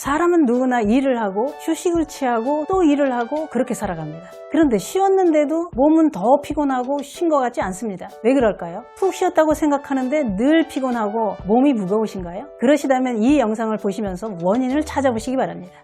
사람은 누구나 일을 하고 휴식을 취하고 또 일을 하고 그렇게 살아갑니다. 그런데 쉬었는데도 몸은 더 피곤하고 쉰 것 같지 않습니다. 왜 그럴까요? 푹 쉬었다고 생각하는데 늘 피곤하고 몸이 무거우신가요? 그러시다면 이 영상을 보시면서 원인을 찾아보시기 바랍니다.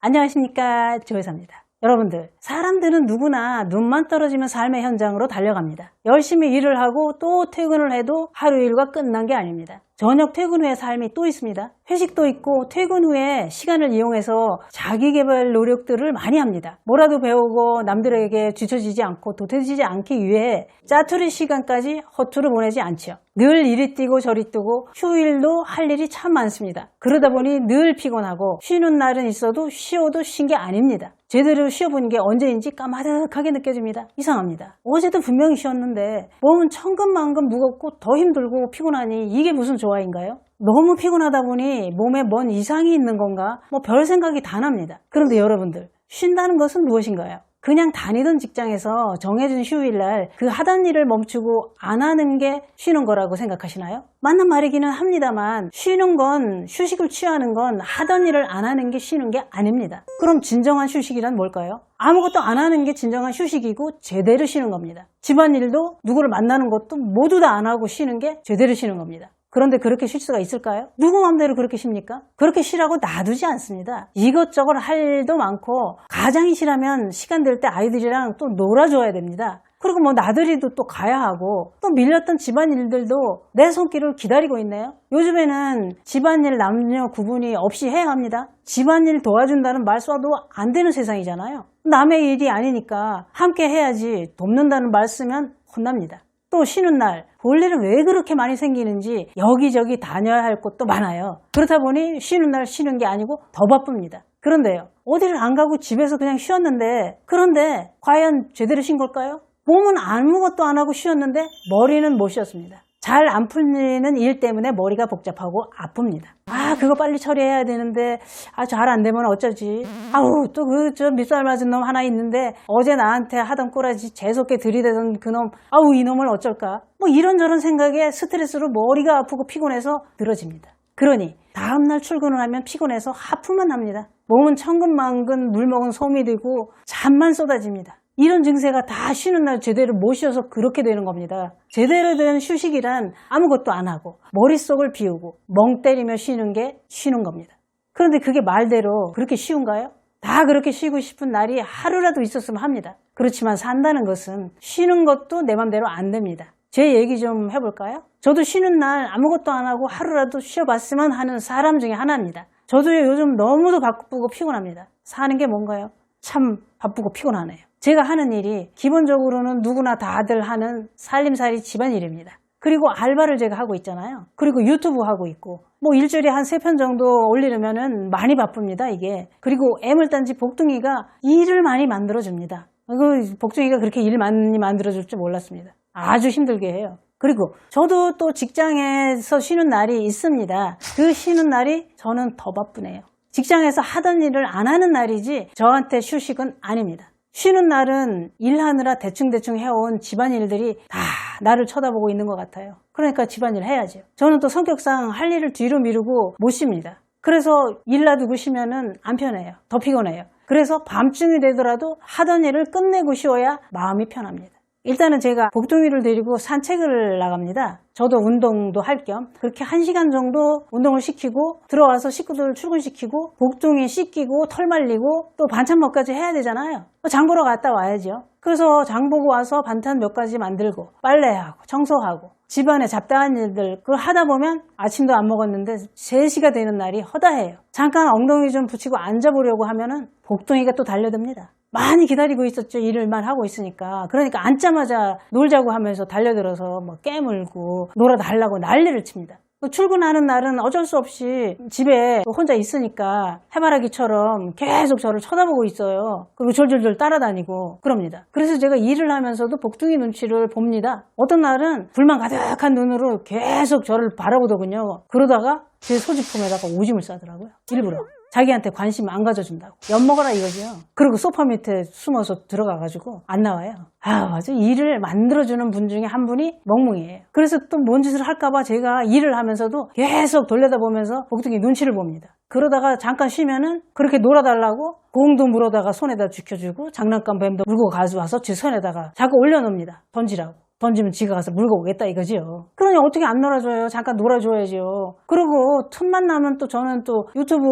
안녕하십니까 조회사입니다. 여러분들 사람들은 누구나 눈만 떨어지면 삶의 현장으로 달려갑니다. 열심히 일을 하고 또 퇴근을 해도 하루 일과 끝난 게 아닙니다. 저녁 퇴근 후에 삶이 또 있습니다. 회식도 있고 퇴근 후에 시간을 이용해서 자기 개발 노력들을 많이 합니다. 뭐라도 배우고 남들에게 뒤처지지 않고 도태지지 않기 위해 짜투리 시간까지 허투루 보내지 않죠. 늘 이리 뛰고 저리 뛰고 휴일도 할 일이 참 많습니다. 그러다 보니 늘 피곤하고 쉬는 날은 있어도 쉬어도 쉰 게 아닙니다. 제대로 쉬어본 게 언제인지 까마득하게 느껴집니다. 이상합니다. 어제도 분명히 쉬었는데 몸은 천근만근 무겁고 더 힘들고 피곤하니 이게 무슨 조화인가요? 너무 피곤하다 보니 몸에 뭔 이상이 있는 건가? 뭐 별 생각이 다 납니다. 그런데 여러분들, 쉰다는 것은 무엇인가요? 그냥 다니던 직장에서 정해진 휴일날 그 하던 일을 멈추고 안 하는 게 쉬는 거라고 생각하시나요? 맞는 말이기는 합니다만 쉬는 건 휴식을 취하는 건 하던 일을 안 하는 게 쉬는 게 아닙니다. 그럼 진정한 휴식이란 뭘까요? 아무것도 안 하는 게 진정한 휴식이고 제대로 쉬는 겁니다. 집안일도 누구를 만나는 것도 모두 다 안 하고 쉬는 게 제대로 쉬는 겁니다. 그런데 그렇게 쉴 수가 있을까요? 누구 마음대로 그렇게 쉽니까? 그렇게 쉬라고 놔두지 않습니다. 이것저것 할 일도 많고 가장이 쉬라면 시간 될 때 아이들이랑 또 놀아줘야 됩니다. 그리고 뭐 나들이도 또 가야 하고 또 밀렸던 집안일들도 내 손길을 기다리고 있네요. 요즘에는 집안일 남녀 구분이 없이 해야 합니다. 집안일 도와준다는 말 써도 안 되는 세상이잖아요. 남의 일이 아니니까 함께 해야지 돕는다는 말 쓰면 혼납니다. 또 쉬는 날, 볼 일은 왜 그렇게 많이 생기는지 여기저기 다녀야 할 곳도 많아요. 그렇다 보니 쉬는 날 쉬는 게 아니고 더 바쁩니다. 그런데요, 어디를 안 가고 집에서 그냥 쉬었는데, 그런데 과연 제대로 쉰 걸까요? 몸은 아무것도 안 하고 쉬었는데 머리는 못 쉬었습니다. 잘 안 풀리는 일 때문에 머리가 복잡하고 아픕니다. 아, 그거 빨리 처리해야 되는데, 아, 잘 안 되면 어쩌지. 아우, 또 그, 저, 밑살 맞은 놈 하나 있는데, 어제 나한테 하던 꼬라지 재수없게 들이대던 그 놈, 아우, 이 놈을 어쩔까. 뭐 이런저런 생각에 스트레스로 머리가 아프고 피곤해서 늘어집니다. 그러니, 다음날 출근을 하면 피곤해서 하품만 합니다. 몸은 천근만근 물 먹은 솜이 되고, 잠만 쏟아집니다. 이런 증세가 다 쉬는 날 제대로 못 쉬어서 그렇게 되는 겁니다. 제대로 된 휴식이란 아무것도 안 하고 머릿속을 비우고 멍 때리며 쉬는 게 쉬는 겁니다. 그런데 그게 말대로 그렇게 쉬운가요? 다 그렇게 쉬고 싶은 날이 하루라도 있었으면 합니다. 그렇지만 산다는 것은 쉬는 것도 내 맘대로 안 됩니다. 제 얘기 좀 해볼까요? 저도 쉬는 날 아무것도 안 하고 하루라도 쉬어봤으면 하는 사람 중에 하나입니다. 저도 요즘 너무도 바쁘고 피곤합니다. 사는 게 뭔가요? 참 바쁘고 피곤하네요. 제가 하는 일이 기본적으로는 누구나 다들 하는 살림살이 집안일입니다. 그리고 알바를 제가 하고 있잖아요. 그리고 유튜브 하고 있고, 뭐 일주일에 한 세 편 정도 올리려면은 많이 바쁩니다, 이게. 그리고 애물단지 복둥이가 일을 많이 만들어줍니다. 그 복둥이가 그렇게 일 많이 만들어줄 줄 몰랐습니다. 아주 힘들게 해요. 그리고 저도 또 직장에서 쉬는 날이 있습니다. 그 쉬는 날이 저는 더 바쁘네요. 직장에서 하던 일을 안 하는 날이지 저한테 휴식은 아닙니다. 쉬는 날은 일하느라 대충대충 해온 집안일들이 다 나를 쳐다보고 있는 것 같아요. 그러니까 집안일 해야죠. 저는 또 성격상 할 일을 뒤로 미루고 못 쉽니다. 그래서 일 놔두고 쉬면은 안 편해요. 더 피곤해요. 그래서 밤중이 되더라도 하던 일을 끝내고 쉬어야 마음이 편합니다. 일단은 제가 복둥이를 데리고 산책을 나갑니다. 저도 운동도 할 겸 그렇게 한 시간 정도 운동을 시키고 들어와서 식구들 출근시키고 복둥이 씻기고 털 말리고 또 반찬 먹까지 해야 되잖아요. 장 보러 갔다 와야죠. 그래서 장 보고 와서 반찬 몇 가지 만들고 빨래하고 청소하고 집안의 잡다한 일들 그걸 하다 보면 아침도 안 먹었는데 3시가 되는 날이 허다해요. 잠깐 엉덩이 좀 붙이고 앉아보려고 하면은 복둥이가 또 달려듭니다. 많이 기다리고 있었죠. 일을만 하고 있으니까. 그러니까 앉자마자 놀자고 하면서 달려들어서 뭐 깨물고 놀아달라고 난리를 칩니다. 출근하는 날은 어쩔 수 없이 집에 혼자 있으니까 해바라기처럼 계속 저를 쳐다보고 있어요. 그리고 졸졸졸 따라다니고 그럽니다. 그래서 제가 일을 하면서도 복둥이 눈치를 봅니다. 어떤 날은 불만 가득한 눈으로 계속 저를 바라보더군요. 그러다가 제 소지품에다가 오줌을 싸더라고요. 일부러. 자기한테 관심 안 가져준다고. 엿 먹어라 이거죠. 그리고 소파 밑에 숨어서 들어가가지고 안 나와요. 아, 아주 일을 만들어주는 분 중에 한 분이 멍멍이에요. 그래서 또 뭔 짓을 할까봐 제가 일을 하면서도 계속 돌려다보면서 복둥이 눈치를 봅니다. 그러다가 잠깐 쉬면은 그렇게 놀아달라고 공도 물어다가 손에다 지켜주고 장난감 뱀도 물고 가져와서 지 손에다가 자꾸 올려놓습니다. 던지라고. 던지면 지가 가서 물고 오겠다 이거지요. 그러니 어떻게 안 놀아줘요? 잠깐 놀아줘야죠. 그리고 틈만 나면 또 저는 또 유튜브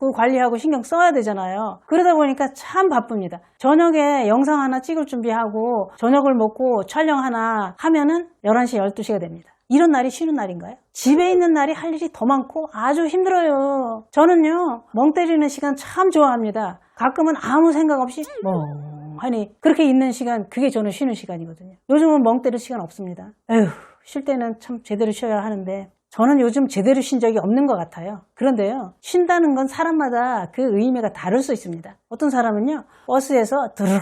그 관리하고 신경 써야 되잖아요. 그러다 보니까 참 바쁩니다. 저녁에 영상 하나 찍을 준비하고 저녁을 먹고 촬영 하나 하면은 11시, 12시가 됩니다. 이런 날이 쉬는 날인가요? 집에 있는 날이 할 일이 더 많고 아주 힘들어요. 저는요, 멍 때리는 시간 참 좋아합니다. 가끔은 아무 생각 없이 멍 하니 그렇게 있는 시간, 그게 저는 쉬는 시간이거든요. 요즘은 멍 때릴 시간 없습니다. 에휴, 쉴 때는 참 제대로 쉬어야 하는데 저는 요즘 제대로 쉰 적이 없는 것 같아요. 그런데요, 쉰다는 건 사람마다 그 의미가 다를 수 있습니다. 어떤 사람은요, 버스에서 드르륵,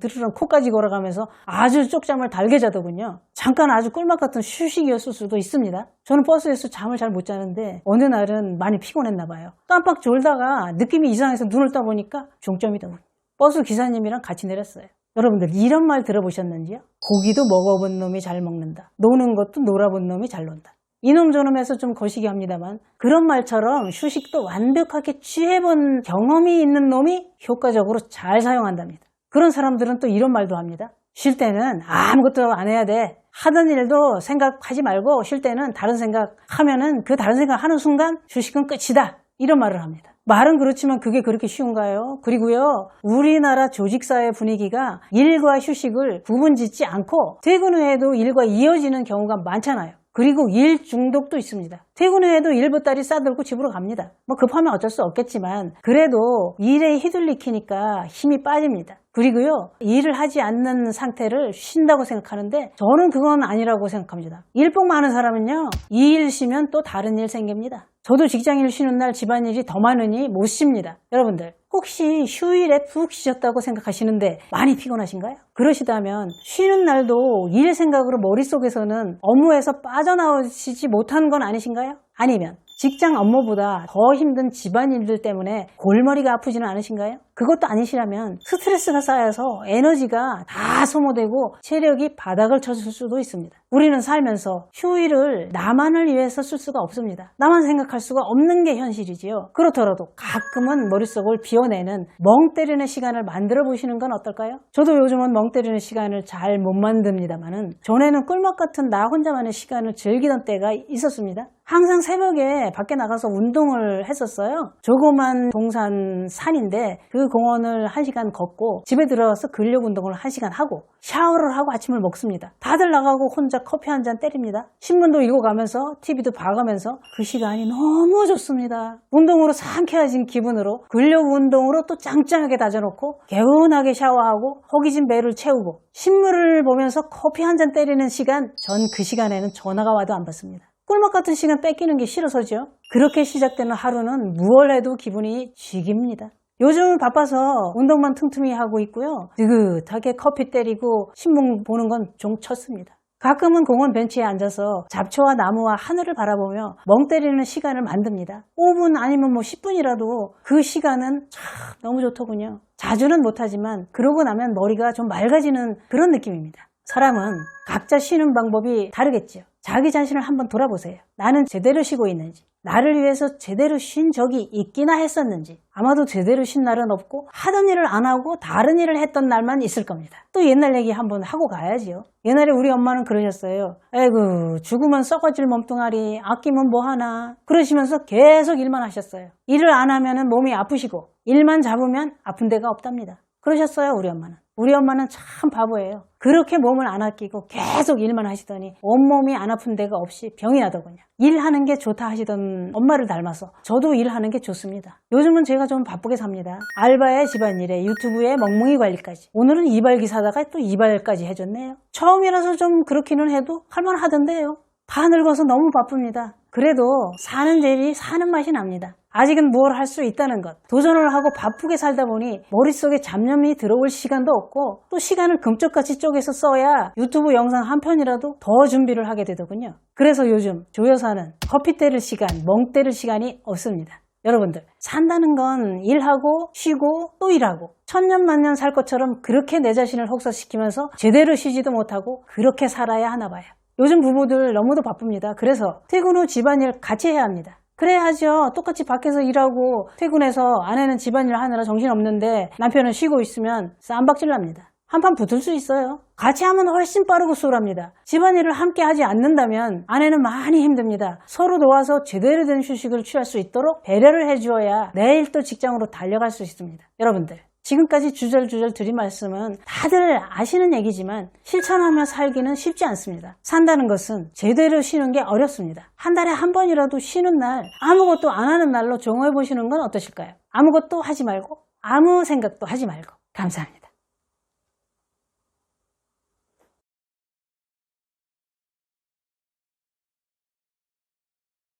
드르륵 코까지 걸어가면서 아주 쪽잠을 달게 자더군요. 잠깐 아주 꿀맛 같은 휴식이었을 수도 있습니다. 저는 버스에서 잠을 잘 못 자는데 어느 날은 많이 피곤했나 봐요. 깜빡 졸다가 느낌이 이상해서 눈을 떠보니까 종점이더군요. 버스 기사님이랑 같이 내렸어요. 여러분들 이런 말 들어보셨는지요? 고기도 먹어본 놈이 잘 먹는다. 노는 것도 놀아본 놈이 잘 논다. 이놈 저놈해서 좀 거시기 합니다만 그런 말처럼 휴식도 완벽하게 취해본 경험이 있는 놈이 효과적으로 잘 사용한답니다. 그런 사람들은 또 이런 말도 합니다. 쉴 때는 아무것도 안 해야 돼. 하던 일도 생각하지 말고 쉴 때는 다른 생각 하면은 그 다른 생각 하는 순간 휴식은 끝이다. 이런 말을 합니다. 말은 그렇지만 그게 그렇게 쉬운가요? 그리고요, 우리나라 조직사회 분위기가 일과 휴식을 구분 짓지 않고 퇴근 후에도 일과 이어지는 경우가 많잖아요. 그리고 일 중독도 있습니다. 퇴근 후에도 일보따리 싸들고 집으로 갑니다. 뭐 급하면 어쩔 수 없겠지만 그래도 일에 휘둘리키니까 힘이 빠집니다. 그리고요 일을 하지 않는 상태를 쉰다고 생각하는데 저는 그건 아니라고 생각합니다. 일복 많은 사람은요 이 일 쉬면 또 다른 일 생깁니다. 저도 직장일 쉬는 날 집안일이 더 많으니 못 쉽니다. 여러분들 혹시 휴일에 푹 쉬셨다고 생각하시는데 많이 피곤하신가요? 그러시다면 쉬는 날도 일 생각으로 머릿속에서는 업무에서 빠져나오시지 못한 건 아니신가요? 아니면 직장 업무보다 더 힘든 집안일들 때문에 골머리가 아프지는 않으신가요? 그것도 아니시라면 스트레스가 쌓여서 에너지가 다 소모되고 체력이 바닥을 쳤을 수도 있습니다. 우리는 살면서 휴일을 나만을 위해서 쓸 수가 없습니다. 나만 생각할 수가 없는 게 현실이지요. 그렇더라도 가끔은 머릿속을 비워내는 멍 때리는 시간을 만들어 보시는 건 어떨까요? 저도 요즘은 멍 때리는 시간을 잘 못 만듭니다만은 전에는 꿀맛 같은 나 혼자만의 시간을 즐기던 때가 있었습니다. 항상 새벽에 밖에 나가서 운동을 했었어요. 조그만 동산 산인데 그 공원을 1시간 걷고 집에 들어와서 근력 운동을 1시간 하고 샤워를 하고 아침을 먹습니다. 다들 나가고 혼자 커피 한 잔 때립니다. 신문도 읽어가면서 TV도 봐가면서 그 시간이 너무 좋습니다. 운동으로 상쾌해진 기분으로 근력 운동으로 또 짱짱하게 다져놓고 개운하게 샤워하고 허기진 배를 채우고 신문을 보면서 커피 한 잔 때리는 시간 전 그 시간에는 전화가 와도 안 받습니다. 꿀맛 같은 시간 뺏기는 게 싫어서죠. 그렇게 시작되는 하루는 무얼 해도 기분이 쥐깁니다. 요즘은 바빠서 운동만 틈틈이 하고 있고요. 느긋하게 커피 때리고 신문 보는 건 종 쳤습니다. 가끔은 공원 벤치에 앉아서 잡초와 나무와 하늘을 바라보며 멍 때리는 시간을 만듭니다. 5분 아니면 뭐 10분이라도 그 시간은 참 너무 좋더군요. 자주는 못하지만 그러고 나면 머리가 좀 맑아지는 그런 느낌입니다. 사람은 각자 쉬는 방법이 다르겠지요. 자기 자신을 한번 돌아보세요. 나는 제대로 쉬고 있는지, 나를 위해서 제대로 쉰 적이 있기나 했었는지, 아마도 제대로 쉰 날은 없고, 하던 일을 안 하고 다른 일을 했던 날만 있을 겁니다. 또 옛날 얘기 한번 하고 가야지요. 옛날에 우리 엄마는 그러셨어요. 에이구, 죽으면 썩어질 몸뚱아리, 아끼면 뭐하나. 그러시면서 계속 일만 하셨어요. 일을 안 하면 몸이 아프시고, 일만 잡으면 아픈 데가 없답니다. 그러셨어요, 우리 엄마는. 우리 엄마는 참 바보예요. 그렇게 몸을 안 아끼고 계속 일만 하시더니 온몸이 안 아픈 데가 없이 병이 나더군요. 일하는 게 좋다 하시던 엄마를 닮아서 저도 일하는 게 좋습니다. 요즘은 제가 좀 바쁘게 삽니다. 알바에 집안일에 유튜브에 멍멍이 관리까지. 오늘은 이발기 사다가 또 이발까지 해줬네요. 처음이라서 좀 그렇기는 해도 할만하던데요. 다 늙어서 너무 바쁩니다. 그래도 사는 재미 사는 맛이 납니다. 아직은 뭘할수 있다는 것. 도전을 하고 바쁘게 살다 보니 머릿속에 잡념이 들어올 시간도 없고 또 시간을 금쪽같이 쪼개서 써야 유튜브 영상 한 편이라도 더 준비를 하게 되더군요. 그래서 요즘 조여사는 커피 때릴 시간, 멍 때릴 시간이 없습니다. 여러분들, 산다는 건 일하고 쉬고 또 일하고 천년만년 살 것처럼 그렇게 내 자신을 혹사시키면서 제대로 쉬지도 못하고 그렇게 살아야 하나 봐요. 요즘 부부들 너무도 바쁩니다. 그래서 퇴근 후 집안일 같이 해야 합니다. 그래야죠. 똑같이 밖에서 일하고 퇴근해서 아내는 집안일 하느라 정신없는데 남편은 쉬고 있으면 쌈박질 납니다. 한판 붙을 수 있어요. 같이 하면 훨씬 빠르고 수월합니다. 집안일을 함께 하지 않는다면 아내는 많이 힘듭니다. 서로 도와서 제대로 된 휴식을 취할 수 있도록 배려를 해주어야 내일 또 직장으로 달려갈 수 있습니다. 여러분들. 지금까지 주절주절 드린 말씀은 다들 아시는 얘기지만 실천하며 살기는 쉽지 않습니다. 산다는 것은 제대로 쉬는 게 어렵습니다. 한 달에 한 번이라도 쉬는 날, 아무것도 안 하는 날로 정해 보시는 건 어떠실까요? 아무것도 하지 말고, 아무 생각도 하지 말고. 감사합니다.